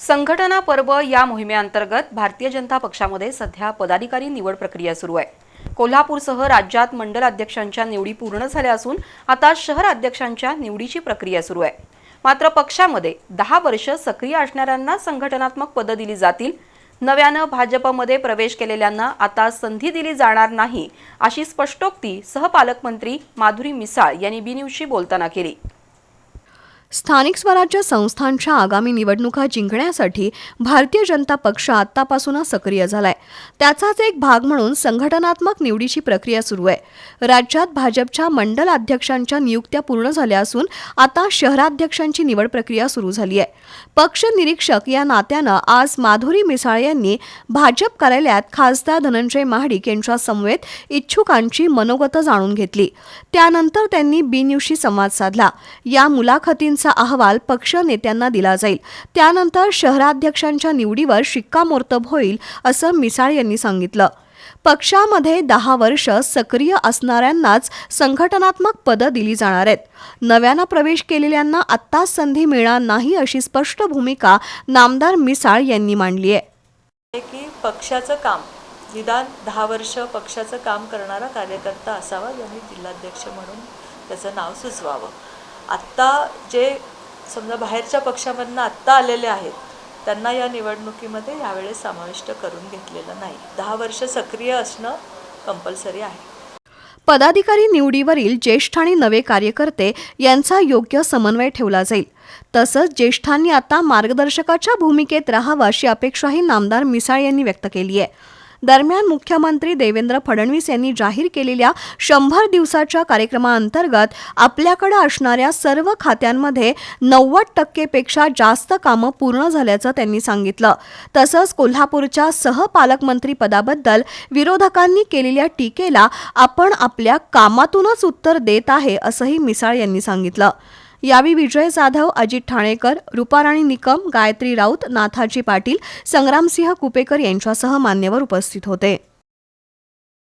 संघटना पर्व या मोहिमेअंतर्गत भारतीय जनता पक्षामध्ये सध्या पदाधिकारी निवड प्रक्रिया सुरू आहे. कोल्हापूरसह राज्यात मंडल अध्यक्षांच्या निवडी पूर्ण झाल्या असून आता शहर अध्यक्षांच्या निवडीची प्रक्रिया सुरू आहे. मात्र पक्षामध्ये दहा वर्ष सक्रिय असणाऱ्यांना संघटनात्मक पदं दिली जातील. नव्यानं भाजपमध्ये प्रवेश केलेल्यांना आता संधी दिली जाणार नाही अशी स्पष्टोक्ती सहपालकमंत्री माधुरी मिसाळ यांनी बी न्यूजशी बोलताना केली. स्थानिक स्वराज्य संस्थांच्या आगामी निवडणुका जिंकण्यासाठी भारतीय जनता पक्ष आतापासूनच सक्रिय झालाय. त्याचाच एक भाग म्हणून संघटनात्मक निवडीची प्रक्रिया सुरू आहे. राज्यात भाजपच्या मंडल अध्यक्षांच्या नियुक्त्या पूर्ण झाल्या असून आता शहराध्यक्षांची निवड प्रक्रिया सुरू झाली आहे. पक्ष निरीक्षक या नात्यानं आज माधुरी मिसाळ यांनी भाजप कार्यालयात खासदार धनंजय महाडिक यांच्या समवेत इच्छुकांची मनोगत जाणून घेतली. त्यानंतर त्यांनी बी न्यूजशी संवाद साधला. या मुलाखतींचा अहवाल पक्ष नेत्यांना दिला जाईल. त्यानंतर शहराध्यक्षांच्या निवडीवर शिक्कामोर्तब होईल असं मिसाळ यांनी सांगितलं. पक्षामध्ये दहा वर्ष सक्रिय असणाऱ्यांनाच संघटनात्मक पदं दिली जाणार आहेत. नव्यानं प्रवेश केलेल्यांना आत्ताच संधी मिळणार नाही अशी स्पष्ट भूमिका नामदार मिसाळ यांनी मांडली आहे. आहे की पक्षाचं काम निदान दहा वर्ष पक्षाचं काम करणारा कार्यकर्ता असावा ज्यांनी जिल्हाध्यक्ष म्हणून त्याचं नाव सुचवावं. आत्ता जे समजा बाहेरच्या पक्षामधनं आत्ता आलेले आहेत त्यांना या निवडणुकीमध्ये यावेळेस समाविष्ट करून घेतलेलं नाही. दहा वर्ष सक्रिय असणं कंपल्सरी आहे. पदाधिकारी निवडीवरील ज्येष्ठ आणि नवे कार्यकर्ते यांचा योग्य समन्वय ठेवला जाईल. तसंच ज्येष्ठांनी आता मार्गदर्शकाच्या भूमिकेत राहावं अशी अपेक्षाही नामदार मिसाळ यांनी व्यक्त केली आहे. दरम्यान मुख्यमंत्री देवेंद्र फडणवीस यांनी जाहीर केलेल्या शंभर दिवसाच्या कार्यक्रमाअंतर्गत आपल्याकडे असणाऱ्या सर्व खात्यांमध्ये नव्वद टक्केपेक्षा जास्त कामं पूर्ण झाल्याचं त्यांनी सांगितलं. तसंच कोल्हापूरच्या सहपालकमंत्री पदाबद्दल विरोधकांनी केलेल्या टीकेला आपण आपल्या कामातूनच उत्तर देत आहे असंही मिसाळ यांनी सांगितलं. यावेळी विजय जाधव अजित ठाणेकर रुपाराणी निकम गायत्री राऊत नाथाजी पाटील संग्रामसिंह कुपेकर यांच्यासह मान्यवर उपस्थित होते.